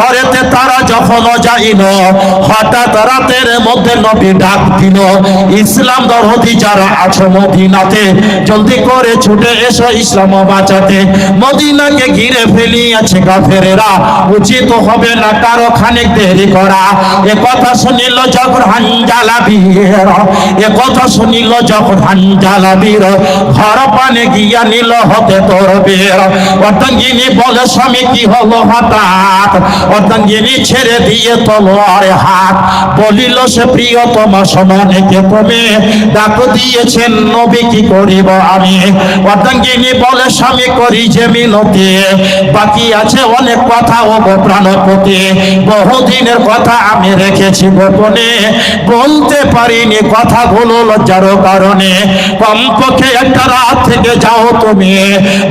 ঘরেতে তারা যখন যাইল, হঠাৎ রাতের মধ্যে নবী ডাক দিল, ইসলাম দরদি যারা আছো মদিনাতে, জলদি করে ছুটে এসো ইসলাম বাঁচাতে। মদিনাকে ঘিরে ফেলিয়াছে কাফেরেরা। উচিত হবে না কারও খানিক দেরি করা। এ কথা শুনিল যখন হানজালা বীর, এ কথা শুনিল যখন হানজালা বীর। ঘর পানে গিয়া নিল হতে তোর বীর। অর্ধাঙ্গিনী বলে, স্বামী, কি হলো হঠাৎ? অর্ধাঙ্গিনী ছেড়ে দিয়ে তলোয়ার হাত বলিল, সে প্রিয়তম সমানেকে তুমি ডাক দিয়েছেন নবী, কি করিব আমি? অর্ধাঙ্গিনী বলে, স্বামী করি যে মিনতি, বাকি আছে অনেক কথা ও প্রাণপতি। বহুদিনের কথা আমি রেখেছি গোপনে, বলতে পারিনি কথাগুলো লজ্জার কারণে। কমপক্ষে একটা রাত থেকে যাও তুমি,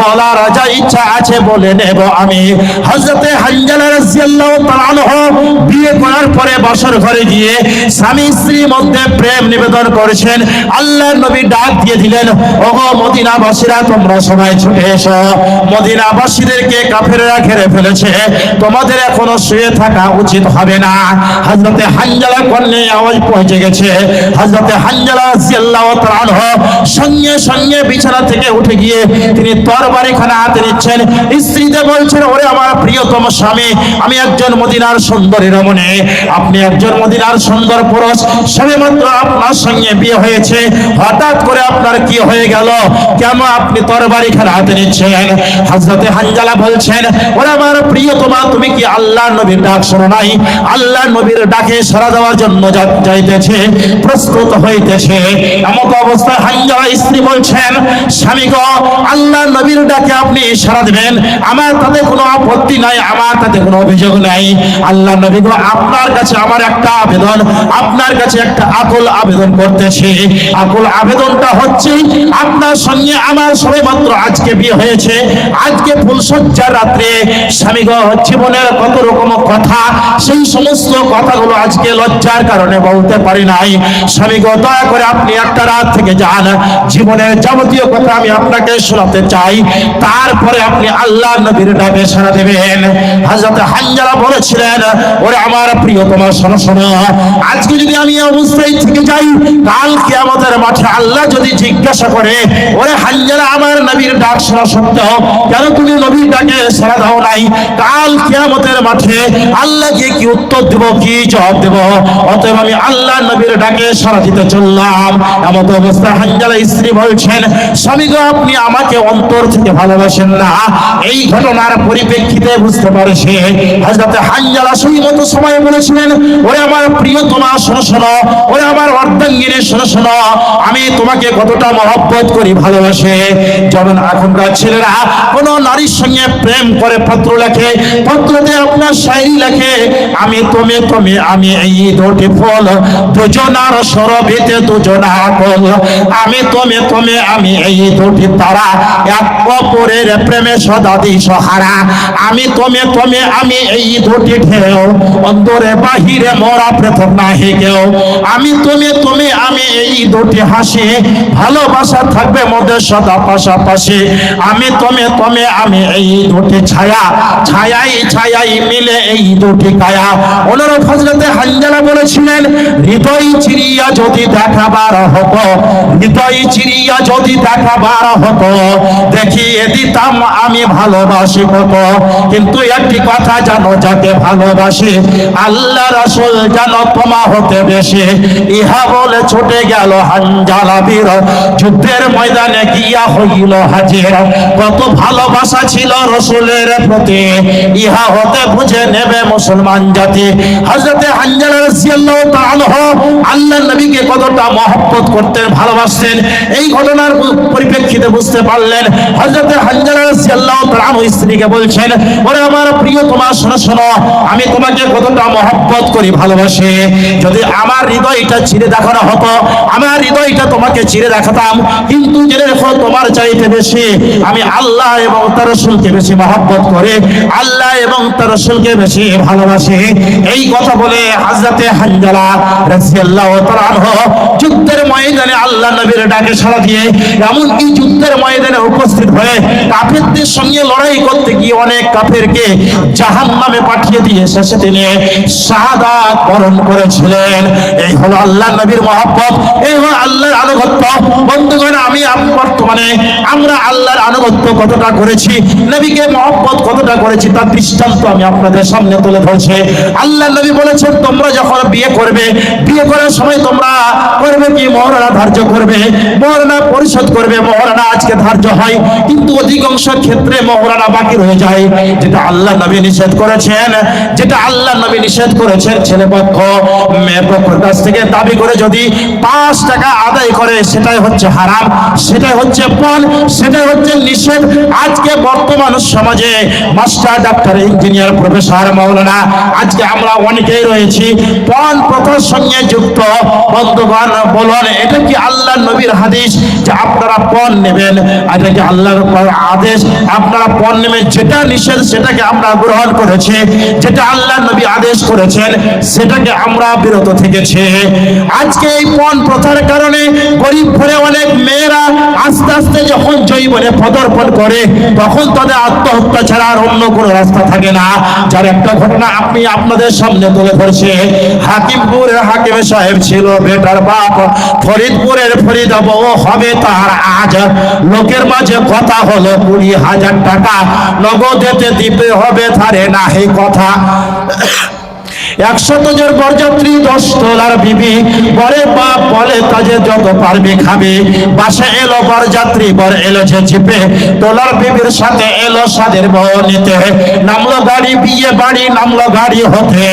বলার যা ইচ্ছা আছে বলে নেব আমি। হজরতে আনহু বিয়ে করার পরে বছর ঘরে গিয়ে স্বামী স্ত্রীর মধ্যে প্রেম নিবেদন করেছেন। আল্লাহর নবী ডাক দিয়ে দিলেন, ওগো মদিনাবাসীরা, তোমরা সবাই ছুটে এসো। মদিনাবাসীদেরকে কাফেররা ঘিরে ফেলেছে। তোমাদের এখনও শুয়ে থাকা উচিত হবে না। হযরতে হানজালা কন্যে আওয়াজ পৌঁছে গেছে। হযরতে হানজালা রাদিয়াল্লাহু তাআলা সঙ্গে সঙ্গে বিছানা থেকে উঠে গিয়ে তিনি তরবারিখানা হাতে নিচ্ছেন। স্ত্রীতে বলছেন, ওরে আমার প্রিয়তম স্বামী আমি একজন মদিনার সুন্দরী রমণী। আপনি একজন মদিনার সুন্দর পুরুষ। সবেমাত্র আপনার সঙ্গে বিয়ে হয়েছে। হঠাৎ করে আপনার কি হয়ে গেল? কেন আপনি তরবারিখানা হাতে নিচ্ছেন? হযরতে হানজালা বলছেন, ওরে আমার প্রিয়তমা, তুমি কি আল্লাহ নবীর ডাক শোনো নাই? আল্লাহ নবীর ডাকে সাড়া দেওয়ার জন্য যাইতেছে, প্রস্তুত হইতেছে। এমত অবস্থায় হানজালা স্ত্রী বলছেন, স্বামী গো আল্লাহ নবীর ডাকে আপনি সারা দেবেন। আমার তাতে কোনো আপত্তি নাই, আমার তাতে কোনো অভিযোগ নাই আল্লাহ নবী আপনার কাছে আমার একটা আবেদন, আপনার কাছে একটা আকুল আবেদন করতেছি। আকুল আবেদনটা হচ্ছে, আপনার সঙ্গে আমার সবে মাত্র আজকে বিয়ে হয়েছে। আজকে ফুলসজ্জার রাত্রে স্বামী গো, জীবনের কত রকম কথা, সেই সমস্ত কথাগুলো আজকে লজ্জার কারণে বলতে পারি নাই। স্বামী গো, দয়া করে আপনি একটা রাত থেকে যান। জীবনের যাবতীয় কথা আমি আপনাকে শোনাতে চাই। তারপরে আপনি আল্লাহ নবীর ডাকে সাড়া দেবেন। হাজরত হানজালা বলেছিলেন, ওরে আমার প্রিয়তমা শোনো আজকে যদি আমি অবস্থায় থেকে যাই কালকে আমাদের মাঠে আল্লাহ যদি জিজ্ঞাসা করে, ওরে হানজালা, আমার নবীর ডাক শোনা সত্ত্বেও কেন তুমি নবীর ডাকে সাড়া দাও নাই? কাল কিয়ামতের মাঠে আল্লাহকে কি উত্তর দেব, কি জবাব দেব? অতএব আমি আল্লাহ নবীর ডাকে সারা দিতে চললাম। এমত অবস্থায় হানজালা স্ত্রী বলছেন, স্বামী গো, আপনি আমাকে অন্তর থেকে ভালোবাসেন না। এই ঘটনার পরিপ্রেক্ষিতে বুঝতে পারছে হযরত সময় বলেছিলেন, ওরে আমার প্রিয়তমা শোনো শোনো, ওরে আমার অর্ধাঙ্গিনী, শোনো শোনো, আমি তোমাকে কতটা মহব্বত করি, ভালোবাসে। যেমন এখনকার ছেলেরা কোন নারীর সঙ্গে প্রেম করে, পত্র লেখে, পত্রতে আপনার শায়রি লেখে, আমি তুমি তুমি, আমি এই দুটি ফল, দুজনার সরবিতে দুজনা কল আমি তুমি তুমি, আমি এই দুটি তারা, এক অপরের প্রেমে সদা দিশহারা। আমি তুমি তুমি, আমি এই দুটি ঢেউ অন্তরে বাহিরে মরা প্রথম নাহি কেউ। আমি তুমি তুমি, আমি এই দুটি হাসি, ভালোবাসা থাকবে মধ্যে সদা পাশাপাশি। আমি তুমি তুমি, আমি এই দুটি ছায়া, ছায়াই ছায়াই মিলে এই দুটি কায়া। অনুরূপ হজরতে হানজালা বলেছিলেন, হৃদয় চিরিয়া যদি দেখাবার হতো, হৃদয় চিরিয়া যদি দেখাবার হতো, দেখিয়ে দিতাম আমি ভালোবাসি কত। কিন্তু একটি কথা জানো যাকে ভালোবাসি, আল্লাহ রাসূল জানো তোমা হতে বেশি। ইহা বলে ছুটে গেল হানজালা বীর যুদ্ধের ময়দানে গিয়া হইল হাজির। কত ভালোবাসা ছিল রসুলের প্রতি। ইহা হতে বুঝে নেবে মুসলমান জাতি। হযরতে হানজালা রাদিয়াল্লাহু তাআলা আল্লাহ নবীকে কতটা মহব্বত করতেন, ভালোবাসতেন। এই ঘটনার পরিপ্রেক্ষিতে বুঝতে পারলেন, হযরতে হানজালা রাদিয়াল্লাহু তাআলা স্ত্রীকে বলছেন, ওরে আমার প্রিয়, তোমার শোনো শোনো, আমি তোমাকে কতটা মহব্বত করি, ভালোবাসি। যদি আমার হৃদয়টা চিরে দেখানো হতো, আমার হৃদয়টা তোমাকে চিরে দেখাতাম, কিন্তু জেনে রেখো, তোমার চাইতে বেশি আমি আল্লাহ এবং তার রসুলকে বেশি মহব্বত করে, আল্লাহ এবং তার রসুলকে বেশি ভালোবাসি। এই কথা বলে হাজরাতে হানজালা রাদিয়াল্লাহু তাআলা যুদ্ধের ময়দানে আল্লাহ নবীর ডাকে সাড়া দিয়ে এমনকি যুদ্ধের ময়দানে উপস্থিত হয়ে কাফেরদের সঙ্গে লড়াই করতে গিয়ে অনেক কাফেরকে জাহান নামে পাঠিয়ে দিয়ে শেষে তিনি শাহাদাত বরণ করেছিলেন। এই হলো আল্লাহ নবীর মহাব্বত, এই হলো আল্লাহর আনুগত্য। বন্ধুগণ, আমি বর্তমানে আমরা আল্লাহর আনুগত্য কতটা করেছি, নবীকে মহব্বত কতটা করেছি, তার দৃষ্টান্ত আমি আপনাদের সামনে তুলে ধরছি। আল্লাহ নবী বলেছেন, তোমরা যখন বিয়ে করবে, বিয়ে করার সময় তোমরা করবে কি? মহারণা ধার্য করবে মহারণা পরিশোধ করবে মহারণা আজকে ধার্য হয়। কিন্তু অধিকাংশ ক্ষেত্রে মহারণা বাকি রয়ে যায়, যেটা আল্লাহ নবী নিষেধ করেছেন, যেটা আল্লাহ নবী নিষেধ করেছেন, ছেলে পক্ষ, মেয়ে পক্ষের কাছ থেকে দাবি করে যদি পাঁচ টাকা আদায় করে, সেটাই হচ্ছে হারাম, সেটাই হচ্ছে পণ সেটাই হচ্ছে নিষেধ। আজকে বর্তমান সমাজে মাস্টার, ডাক্তার, ইঞ্জিনিয়ার, প্রফেসর, মাওলানা, আজকে আমরা অনেকেই রয়েছি পণ প্রথার সঙ্গে যুক্ত। বন্ধুগণ, বলুন, এটা কি আল্লাহ নবীর হাদিস যে আপনারা পণ নেবেন? এটা কি আল্লাহর আদেশ? আপনারা পণ নেবেন, যেটা নিষেধ, সেটাকে আমরা গ্রহণ করেছি, যেটা আল্লাহ নবী আদেশ করেছেন, সেটাকে আমরা বিরত থেকেছি। আজকে এই পণ প্রথার কারণে গরিব ঘরে অনেক মেয়েরা আস্তে আস্তে যখন জৈবনে পদার্পণ করে, তখন তাদের আত্মহত্যা ছাড়া আর অন্য কোনো রাস্তা থাকে না। যার একটা ঘটনা আপনি আপনাদের সামনে তুলে ধরছে। হাকিমপুরের হাকিম সাহেব ছিল, বেটার বাপ ফরিদপুরের ফরিদ হবে তার আজ। লোকের মাঝে কথা হলো কুড়ি হাজার টাকা। নগদেতে দিতে হবে তারে না এই কথা। একশত জন বরযাত্রী দশ তোলার বিবি। বরে বাপ বলে তাজে যত পারবে খাবে। বাসা এলো বরযাত্রী বর এলো যে চিপে তোলার বিবির সাথে এলো সাদের বউ নিতে। নামলো গাড়ি, বিয়ে বাড়ি, নামলো গাড়ি হতে।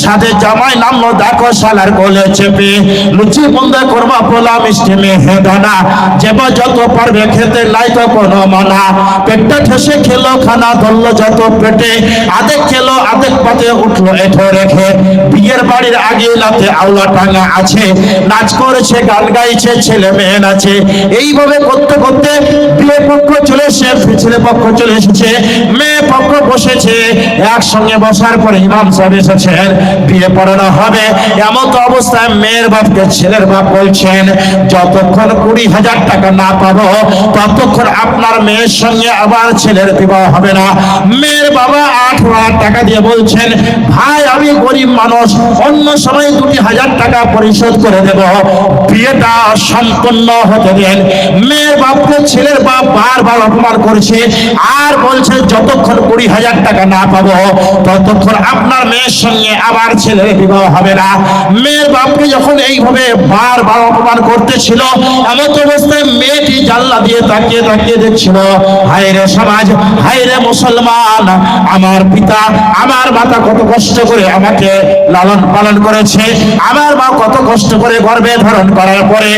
সাদে জামাই নামলো দেখো শালার কোলে চেপে। লুচি বন্ধ করবা পোলা মিষ্টি মেহে দানা। যেবা যত পারবে খেতে নাই তো কোনো মানা। পেটটা ঠেসে খেলো খানা, ধরলো যত পেটে। আদেক খেলো আদেক পাতে উঠল এঠো রেখে। বিয়ের বাড়ির আগে লাতে আওলা টাঙা আছে, নাচ করেছে, গান গাইছে, ছেলে মেয়ে নাচে। এইভাবে করতে করতে বিয়ে পক্ষ চলে এসে ছেলে পক্ষ চলে এসেছে, মেয়ে পক্ষ বসেছে, একসঙ্গে বসার পরে ইমাম সাহেব এসেছেন, বিয়ে পড়ানো হবে। এমন তো অবস্থায় মেয়ের বাপকে ছেলের বাপ বলছেন, যতক্ষণ কুড়ি হাজার টাকা না পাবো, ততক্ষণ আপনার মেয়ের সঙ্গে আবার ছেলের বিবাহ হবে না। মেয়ের বাবা আট হাজার টাকা দিয়ে বলছেন, ভাই, আমি গরিব মানুষ, অন্য সময় দুটি হাজার টাকা পরিশোধ করে দেব। বিয়েটা সম্পন্ন হতে দেন। মেয়ের বাপকে ছেলের বাপ বারবার অপমান করছে। আর বলছে, যতক্ষণ কুড়ি হাজার টাকা না পাবো, ততক্ষণ আপনার মেয়ের সঙ্গে আবার ছেলের বিবাহ হবে না। মেয়ের বাপকে যখন এইভাবে বারবার অপমান করতেছিল এমন অবস্থায় মেয়েটি জানলা দিয়ে তাকিয়ে তাকিয়ে দেখছিল, হায় রে সমাজ, হায় রে মুসলমান, আমার পিতা, আমার মাতা কত কষ্ট করে আমাকে লালন পালন করেছে। আমার মা কত কষ্ট করে গর্ভে ধারণ করার পরে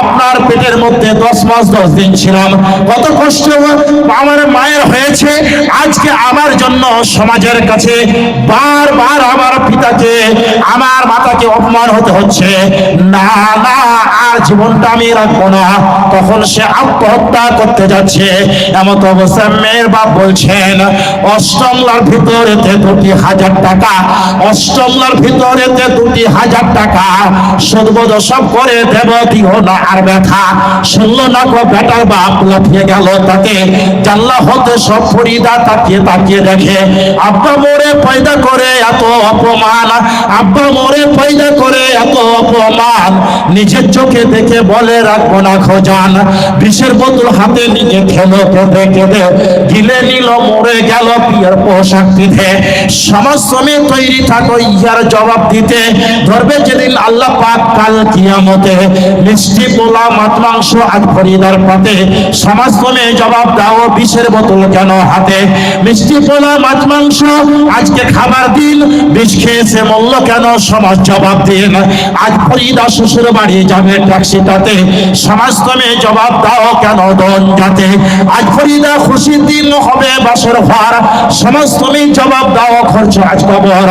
আপনার পেটের মধ্যে দশ মাস, দশ দিন ছিলাম। কত কষ্ট আমার মায়ের হয়েছে। আজকে আমার জন্য সমাজের কাছে বারবার আমার পিতাকে, আমার মাতাকে অপমান হতে হচ্ছে। না না, আর জীবনটা আমি রাখব না। তখন সে আত্মহত্যা করতে যাচ্ছে এমন অবস্থায় মেয়ের বাপ বলছেন অষ্টমলার ভিতরে দুটি হাজার টাকা অষ্টমলার ভিতরেতে দুটি হাজার টাকা সদবোধ সব করে দেব দিও না আর ব্যথা? শুনলো না কো বেটার বাপ, লাফিয়ে গেল তাকে। জানলা হতে সব ফরিদা তাকিয়ে তাকিয়ে দেখে, আব্বা মোরে পয়দা করে এত অপমান, আব্বা মোরে পয়দা করে এত অপমান। নিজের চোখে দেখে বলে, রাখব না খোঁজান বিষের বোতল হাতে নিয়ে খেলো, কেঁদে কেঁদে গিলে নিল, মরে গেল বিয়ের পোশাক দিতে সমাজ শ্রমে তৈরি থাকো ইয়ার জবাব দিতে ধরবে যেদিন আল্লাহ পাক কাল কিয়ামতে মিষ্টি, পোলা, মাছ, মাংস আজ ফরিদার পাতে সমাজ শ্রমে জবাব দাও বিষের বোতল কেন হাতে? মিষ্টি, পোলা, মাছ, মাংস আজকে খাবার দিন, বিষ খেয়েছে মূল্য কেন? সমাজ জবাব দিন। আজ ফরিদা শ্বশুর বাড়ি যাবে ট্যাক্সিটাতে। সমাজ তুমি জবাব দাও কেন দন যাতে? আজ ফরিদা খুশির দিন হবে বাসর ঘর সমাজ তুমি জবাব দাও খরচ আজ কবর।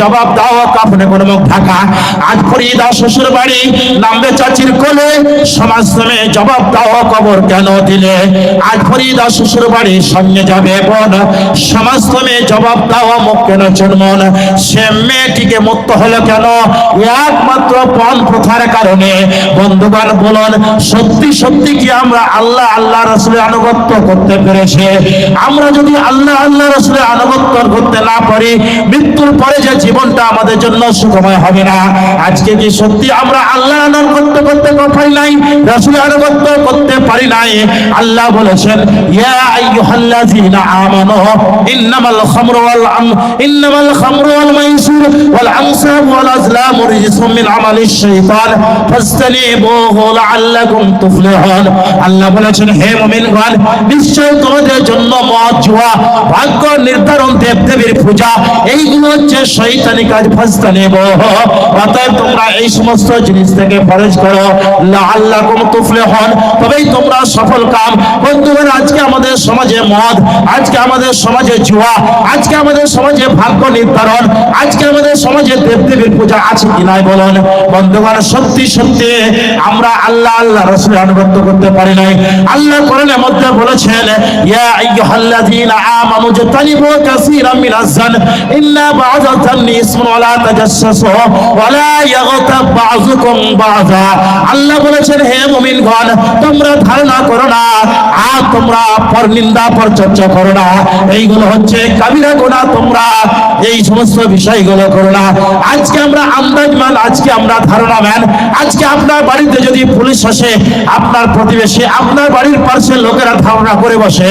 জবাব দাও কাপড়ে শ্বশুর বাড়ি নামবে চাচির কোলে। সমাজ তুমি জবাব দাও, কবর কেন দিলে? আজ ফরিদা শ্বশুর সঙ্গে যাবে বোন। সমাজ তুমি জবাব দাও, মুখ কেন সে মেয়েটিকে মুক্ত হলো কেন? একমাত্র পণ প্রথার কারণে। বন্ধুবান বলুন, সত্যি সত্যি কি আমরা আল্লাহ আল্লাহ রসুলের আনুগত্য করতে পেরেছে? আমরা যদি আল্লাহ আল্লাহ রসুলের আনুগত্য করতে না পারি, মৃত্যুর পরে যে জীবনটা আমাদের জন্য সুখময় হবে না। আজকে কি সত্যি আমরা আল্লাহ আনুগত্য করতে পারি নাই, রসুলের আনুগত্য করতে পারি নাই? আল্লাহ বলেছেন, ইয়া আইয়ুহাল্লাযীনা আমানু, ইন্নামাল খামরু ওয়াল আম, ইন্নামাল খামরু ওয়াল মাইসির ওয়াল ওয়াল রিজসুম মিন আমালিশ শাইতান লাআল্লাকুম তুফলিহুন। আল্লাহ বলেছেন, হে মুমিনগণ, নিশ্চয় তোমাদের জন্য মদ, জুয়া ভাগ্য নির্ধারণ দেব দেবীর পূজা, এইগুলো হচ্ছে শয়তানি কাজ ফাজতানিবুহু অতএব তোমরা এই সমস্ত জিনিস থেকে পরহেজ করো। লাআল্লাকুম তুফলিহুন। তবেই তোমরা সফল কাম। বন্ধুগণ, আজকে আমাদের সমাজে মদ, আজকে আমাদের সমাজে জুয়া, আজকে আমাদের সমাজে ভাগ্য নির্ধারণ, আজকে আমাদের সমাজে দেবদেবীর পূজা আছে কি নাই বলুন? বন্ধুগণ, সত্যি সত্যি, আমরা আল্লাহ আল্লাহ রসুলের আনুগত্য করতে পারি নাই। আল্লাহ কোরআনের মধ্যে বলেছেন, ইয়া আইয়ুহাল্লাযীনা মিনাজ জান ইন্না বা'যা জান্নি ইসমুন ওয়া লা তাজাসসু ওয়া লা ইয়াগতাব বা'যুকুম বা'যা আল্লাহ বলেছেন, হে মুমিনগণ, তোমরা ধারণা করো না, আর তোমরা পর নিন্দা, পর চর্চা করো না। এইগুলো হচ্ছে কাবিরা গোনা, তোমরা এই সমস্ত বিষয়গুলো করো না। আজকে আমরা আন্দাজ মান আজকে আমরা ধারণা ম্যান আজকে আপনার বাড়িতে যদি পুলিশ আসে, আপনার প্রতিবেশী, আপনার বাড়ির পার্শ্বের লোকেরা ধারণা করে বসে,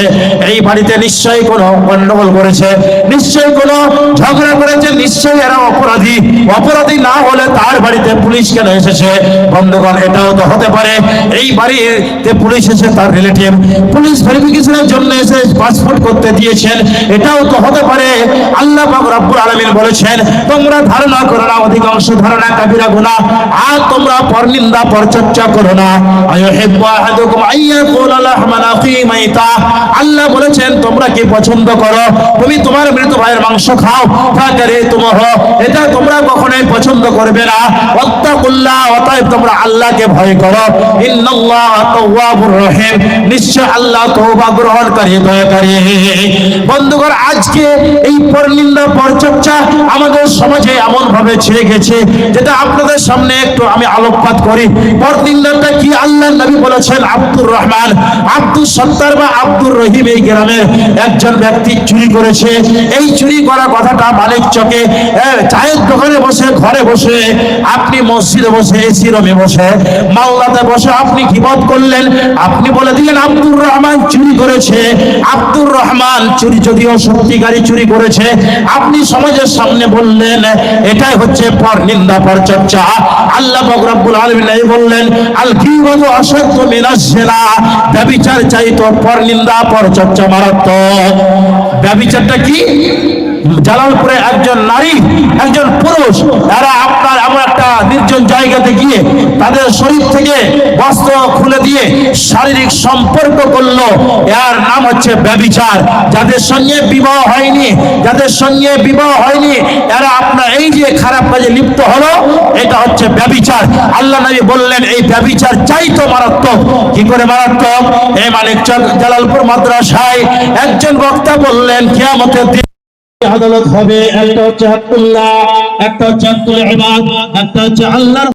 এই বাড়িতে নিশ্চয়ই কোনো গন্ডগোল করেছে, নিশ্চয়ই কোনো ঝগড়া করেছে, নিশ্চয়ই এরা অপরাধী। অপরাধী না হলে তার বাড়িতে পুলিশ কেন এসেছে? বন্ধুগণ, এটাও তো হতে পারে। এই বাড়িতে পুলিশ এসে তার রিলেটিভ, পুলিশ ভেরিফিকেশনের জন্য এসে পাসপোর্ট করতে দিয়েছেন। এটাও তো হতে পারে। আল্লাহ পাক রব্বুল আলামিন বলেছেন, তোমরা ধারণা করো না, অধিকাংশ ধারণা কাবিরা গুনাহ। আর তোমরা পরনিন্দা পরচর্চা করো না। আল্লাহ বলেছেন, তোমরা কি পছন্দ করো। তুমি তোমার মৃত ভাইয়ের মাংস খাও। ফাকারে তুমহ এটা তোমরা কখনোই পছন্দ করবে না। ওয়াত্তাকুল্লাহ, অতএব তোমরা আল্লাহকে ভয় করো। ইন্নাল্লাহ তাওয়াবুর রহিম। নিশ্চয় আল্লাহ তওবা গ্রহণকারী দয়াকারী বন্ধুগণ, আজকে এই পরনিন্দা, পরচর্চা আমাদের সমাজে এমন ভাবে ছেড়ে গেছে, যেটা আপনাদের সামনে একটু আমি আলোকপাত করি। পরনিন্দাটা কি আল্লাহ নবী বলেছেন? আব্দুর রহমান। আব্দুল সত্তার বা আব্দুর রহিম এই গ্রামের একজন ব্যক্তি চুরি করেছে, এই চুরি করা কথাটা মালিক চকে চায়ের দোকানে বসে, ঘরে বসে, আপনি মসজিদে বসে এসি রমে বসে, মাওলাতে বসে, আপনি কিবত করলেন? আপনি বলে দিলেন, আব্দুর রহমান চুরি করেছে, আব্দুর রহমান চুরি যদিও সত্যিকারী চুরি করেছে। আপনি সমাজের সামনে বললেন, এটাই হচ্ছে পর নিন্দা, পর চর্চা। আল্লাহ পাক রব্বুল আলামিন বললেন, আল কিবাতু আশাদ্দু মিনাশ জিনা ব্যভিচার চাইতো পর নিন্দা, পর চর্চা মারাত্মক। ব্যভিচারটা কি? জালালপুরে একজন নারী, একজন পুরুষ এরা আপনার এমন একটা নির্জন জায়গাতে গিয়ে তাদের শরীর থেকে বস্ত্র খুলে দিয়ে শারীরিক সম্পর্ক করল। এর নাম হচ্ছে ব্যবিচার যাদের সঙ্গে বিবাহ হয়নি, যাদের সঙ্গে বিবাহ হয়নি, এরা আপনার এই যে খারাপ কাজে লিপ্ত হলো, এটা হচ্ছে ব্যবিচার আল্লাহ নবী বললেন, এই ব্যবিচার চাইতো মারাত্মক। কি করে মারাত্মক? এই মানিক জালালপুর মাদ্রাসায় একজন বক্তা বললেন, কিয়ামতের দিন আদালত হবে একটা হচ্ছে একটা হচ্ছে ইবাদ একটা হচ্ছে আল্লাহর